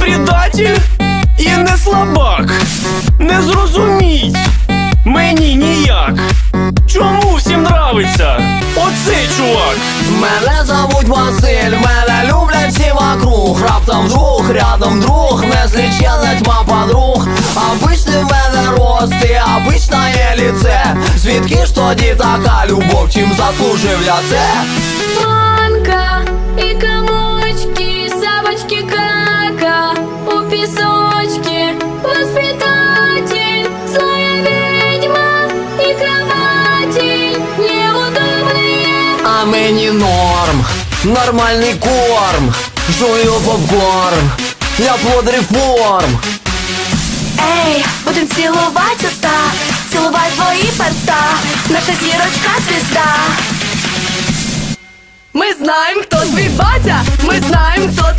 роботі і не слабак. Не зрозуміть мені ніяк. Чому всім нравиться оцей чувак? Мене зовуть Василь, мене люблять всі вокруг Раптом друг, рядом друг, незліченна тьма подруг Обичний в мене рост і обичне ліце Звідки ж тоді така любов, чим заслужив я це? Кровати Неудобные. А мені норм, нормальний корм. Жую попкорн, я плод реформ Эй, будем целовать уста Целовать твои перста. Наша зірочка звезда Ми знаємо, хто твій батя, ми знаємо, хто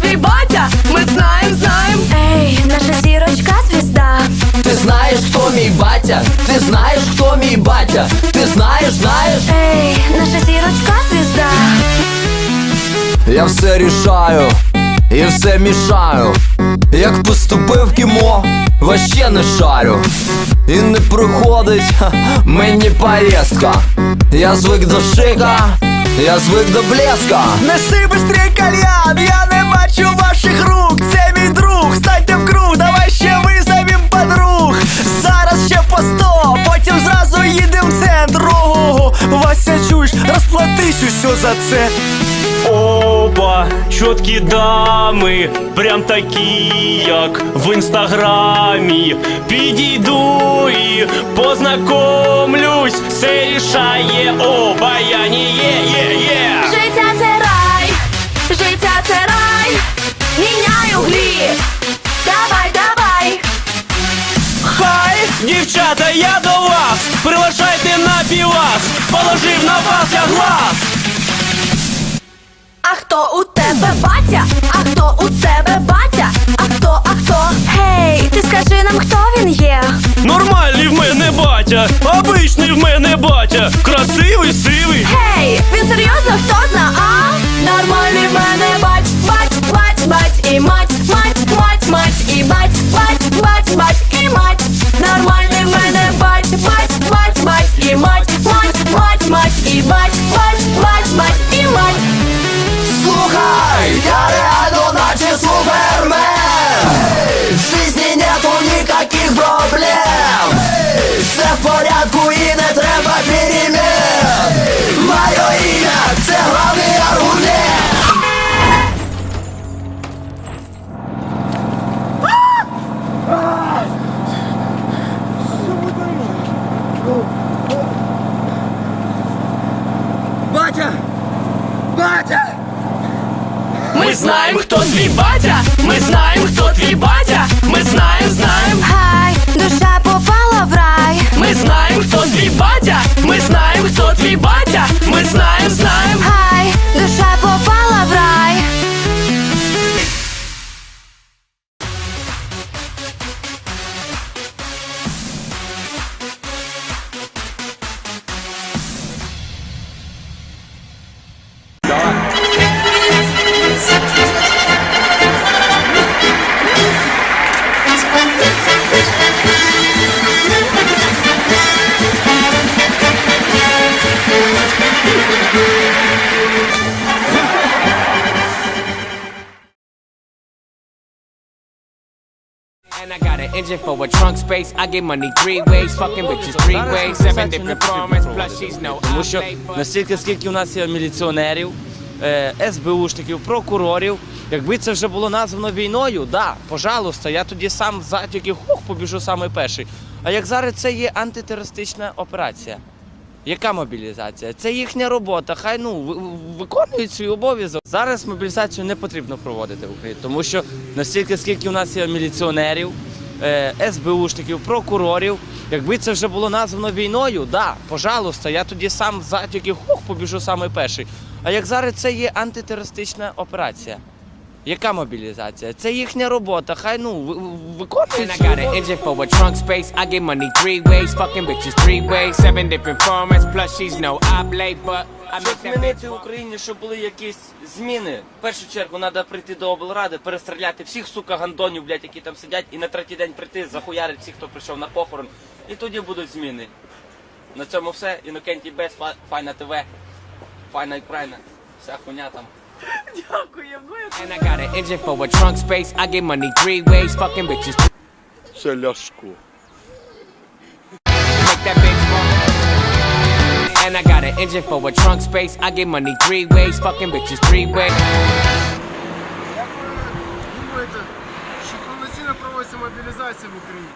батя? Ти знаєш, знаєш? Эй, наша зірочка звезда Я все рішаю і все мішаю. Як поступив в кімо, вообще не шарю. І не проходить ха, мені поїздка. Я звик до шика, я звик до блеска. Неси быстрей кальян, я не бачу ваших рук, за це. Опа, чоткі дами, прям такі, як в інстаграмі. Підійду і познакомлюсь, все рішає обаяння, є, є. Життя це рай, життя це рай Міняй углі Давай, давай Хай, дівчата, я до вас, приглашайте на півас, положив на вас я глаз. А хто у тебе батя? А хто у тебе батя? А хто, а хто? Гей, ти скажи нам, хто він є? Нормальний в мене батя, обичний в мене батя, красивий, сивий. Гей, проблем. Все в порядку і не треба перемен Моє ім'я – це главний аргумент. Батя! Батя! Ми знаємо, хто твій батя, ми знаємо, хто твій батя, ми знаємо, знаємо, I got an engine for a trunk space. I get money three ways, fucking bitches three ways, seven different formats. Plus she's no Тому що настільки, скільки у нас є міліціонерів, е, СБУшників, прокурорів, якби це вже було названо війною, да, пожалуйста, я тоді сам за тільки хух побіжу саме перший. А як зараз це є антитерористична операція? Яка мобілізація? Це їхня робота. Хай ну ви- ви- виконують свій обов'язок. Зараз мобілізацію не потрібно проводити в Україні, тому що настільки, скільки у нас є міліціонерів, е, СБУшників, прокурорів, якби це вже було названо війною, да, пожалуйста, я тоді сам за тільки хух побіжу саме перший. А як зараз це є антитерористична операція? Яка мобілізація? Це їхня робота. Хай ну ви- ви- виконують And I got an engine for a trunk space. I get money three ways, fucking bitches three ways, seven different formats. Plus she's no oblate, but I Щоб make that змінити bitch в Україні, щоб були якісь зміни, в першу чергу треба прийти до облради, перестріляти всіх сука гандонів, блядь, які там сидять, і на третій день прийти, захуярити всіх, хто прийшов на похорон. І тоді будуть зміни. На цьому все. Інокентій Бес, Фа- Файна ТВ, Файна і Прайна. Вся хуйня там. And I got an engine for a trunk space. I get money three ways. Fucking bitches. Це ляшко. Make that bitch roll. And I got an engine for a trunk space. I get money three ways. Fucking bitches three ways. Як ви думаєте, що повноцінно проводиться мобілізація в Україні?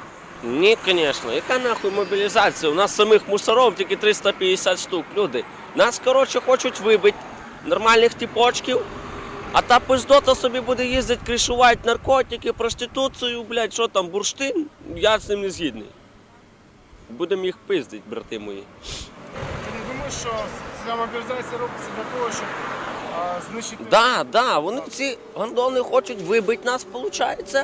Ні, звісно, яка нахуй мобілізація? У нас самих мусоров тільки 350 штук. Люди. Нас, коротше, хочуть вибити нормальних типочків. А та пиздота собі буде їздити, кришувати наркотики, проституцію, блядь, що там, бурштин? Я з цим не згідний. Будемо їх пиздити, брати мої. Ти не думаєш, що ця мобілізація робиться для того, щоб а, знищити Да, да, вони ці гандони хочуть вибити нас, виходить.